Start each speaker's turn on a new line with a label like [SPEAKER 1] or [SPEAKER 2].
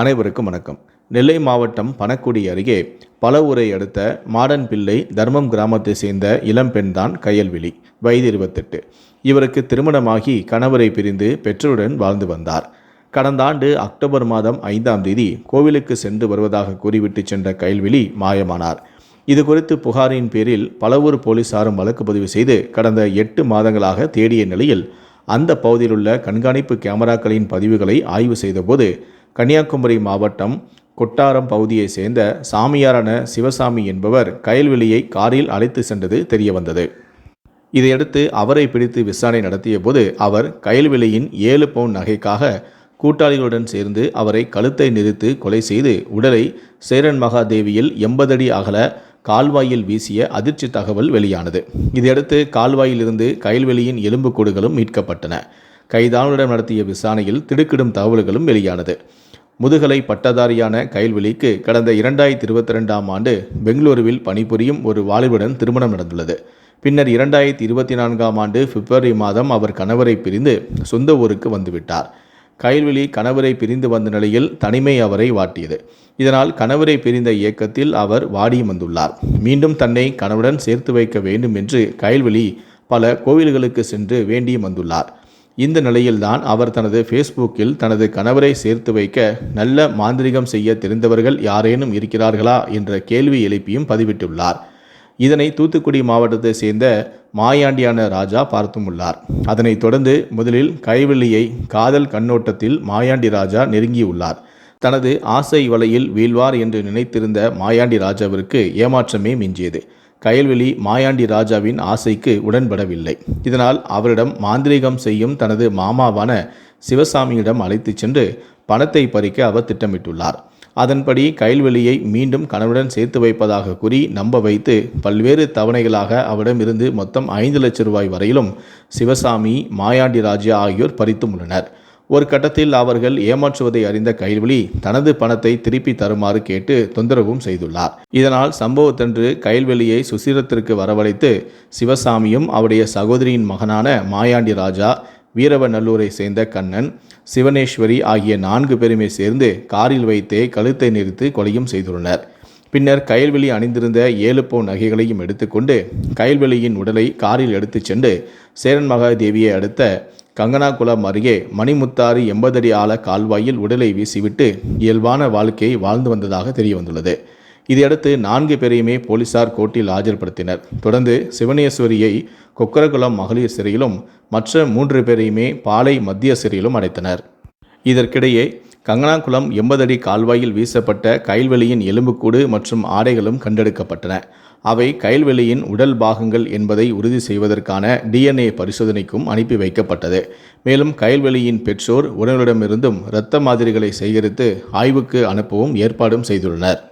[SPEAKER 1] அனைவருக்கும் வணக்கம். நெல்லை மாவட்டம் பணக்குடி அருகே பலவூரை அடுத்த மாடன் பிள்ளை தர்மம் கிராமத்தை சேர்ந்த இளம்பெண்தான் கயல்விழி வயது இருபத்தெட்டு. இவருக்கு திருமணமாகி கணவரை பிரிந்து பெற்றோருடன் வாழ்ந்து வந்தார். கடந்த ஆண்டு அக்டோபர் மாதம் ஐந்தாம் தேதி கோவிலுக்கு சென்று வருவதாக கூறிவிட்டு சென்ற கயல்விழி மாயமானார். இது குறித்து புகாரின் பேரில் பலவூர் போலீசாரும் வழக்கு பதிவு செய்து கடந்த எட்டு மாதங்களாக தேடிய நிலையில் அந்த பகுதியிலுள்ள கண்காணிப்பு கேமராக்களின் பதிவுகளை ஆய்வு செய்தபோது கன்னியாகுமரி மாவட்டம் கொட்டாரம் பகுதியைச் சேர்ந்த சாமியாரான சிவசாமி என்பவர் கயல்வெளியை காரில் அழைத்து சென்றது தெரியவந்தது. இதையடுத்து அவரை பிடித்து விசாரணை நடத்திய போது அவர் கயல்வெளியின் ஏழு பவுன் நகைக்காக கூட்டாளிகளுடன் சேர்ந்து அவரை கழுத்தை நிறுத்து கொலை செய்து உடலை சேரன் மகாதேவியில் எண்பதடி அகல கால்வாயில் வீசிய அதிர்ச்சி தகவல் வெளியானது. இதையடுத்து கால்வாயிலிருந்து கயல்வெளியின் எலும்புக்கூடுகளும் மீட்கப்பட்டன. கைதானுடன் நடத்திய விசாரணையில் திடுக்கிடும் தகவல்களும் வெளியானது. முதுகலை பட்டதாரியான கைல்வெளிக்கு கடந்த இரண்டாயிரத்தி இருபத்தி ரெண்டாம் ஆண்டு பெங்களூருவில் பணிபுரியும் ஒரு வாலிபுடன் திருமணம் நடந்துள்ளது. பின்னர் இரண்டாயிரத்தி இருபத்தி நான்காம் ஆண்டு பிப்ரவரி மாதம் அவர் கணவரை பிரிந்து சொந்த ஊருக்கு வந்துவிட்டார். கைல்வெளி கணவரை பிரிந்து வந்த நிலையில் தனிமை அவரை வாட்டியது. இதனால் கணவரை பிரிந்த இயக்கத்தில் அவர் வாடியும் வந்துள்ளார். மீண்டும் தன்னை கணவருடன் சேர்த்து வைக்க வேண்டும் என்று கயல்வெளி பல கோவில்களுக்கு சென்று வேண்டியும் வந்துள்ளார். இந்த நிலையில்தான் அவர் தனது ஃபேஸ்புக்கில் தனது கணவரை சேர்த்து வைக்க நல்ல மாந்திரிகம் செய்ய தெரிந்தவர்கள் யாரேனும் இருக்கிறார்களா என்ற கேள்வி எழுப்பியும் பதிவிட்டுள்ளார். இதனை தூத்துக்குடி மாவட்டத்தை சேர்ந்த மாயாண்டியான ராஜா பார்த்தும் உள்ளார். அதனைத் தொடர்ந்து முதலில் கைவெளியை காதல் கண்ணோட்டத்தில் மாயாண்டி ராஜா நெருங்கியுள்ளார். தனது ஆசை வலையில் வீழ்வார் என்று நினைத்திருந்த மாயாண்டி ராஜாவிற்கு ஏமாற்றமே மிஞ்சியது. கயல்வெளி மாயாண்டி ராஜாவின் ஆசைக்கு உடன்படவில்லை. இதனால் அவரிடம் மாந்திரீகம் செய்யும் தனது மாமாவான சிவசாமியிடம் அழைத்துச் சென்று பணத்தை பறிக்க அவர் திட்டமிட்டுள்ளார். அதன்படி கயல்வெளியை மீண்டும் கணவனுடன் சேர்த்து வைப்பதாக கூறி நம்ப வைத்து பல்வேறு தவணைகளாக அவரிடம் இருந்து மொத்தம் ஐந்து லட்சம் ரூபாய் வரையிலும் சிவசாமி மாயாண்டி ராஜா ஆகியோர் பறித்தும் உள்ளனர். ஒரு கட்டத்தில் அவர்கள் ஏமாற்றுவதை அறிந்த கைல்வெளி தனது பணத்தை திருப்பி தருமாறு கேட்டு தொந்தரவும் செய்துள்ளார். இதனால் சம்பவத்தன்று கைல்வெளியை சுசீரத்திற்கு வரவழைத்து சிவசாமியும் அவருடைய சகோதரியின் மகனான மாயாண்டி ராஜா வீரவநல்லூரை சேர்ந்த கண்ணன் சிவனேஸ்வரி ஆகிய நான்கு பேருமே சேர்ந்து காரில் வைத்தே கழுத்தை நிறுத்து கொலையும் செய்துள்ளனர். பின்னர் கயல்வெளி அணிந்திருந்த ஏழு பவுன் நகைகளையும் எடுத்துக்கொண்டு கயல்வெளியின் உடலை காரில் எடுத்துச் சென்று சேரன் மகாதேவியை அடுத்த கங்கனாகுளம் அருகே மணிமுத்தாறு எண்பதடி ஆழ கால்வாயில் உடலை வீசிவிட்டு இயல்பான வாழ்க்கையை வாழ்ந்து வந்ததாக தெரியவந்துள்ளது. இதையடுத்து நான்கு பேரையுமே போலீசார் கோர்ட்டில் ஆஜர்படுத்தினர். தொடர்ந்து சிவனேஸ்வரியை கொக்கரகுளம் மகளிர் சிறையிலும் மற்ற மூன்று பேரையுமே பாலை மத்திய சிறையிலும் அடைத்தனர். இதற்கிடையே கங்கனாகுளம் எண்பதடி கால்வாயில் வீசப்பட்ட கைல்வெளியின் எலும்புக்கூடு மற்றும் ஆடைகளும் கண்டெடுக்கப்பட்டன. அவை கைல்வெளியின் உடல் பாகங்கள் என்பதை உறுதி செய்வதற்கான டிஎன்ஏ பரிசோதனைக்கும் அனுப்பி வைக்கப்பட்டது. மேலும் கைல்வெளியின் பெற்றோர் உடலிடமிருந்தும் இரத்த மாதிரிகளை சேகரித்து ஆய்வுக்கு அனுப்பவும் ஏற்பாடும் செய்துள்ளனர்.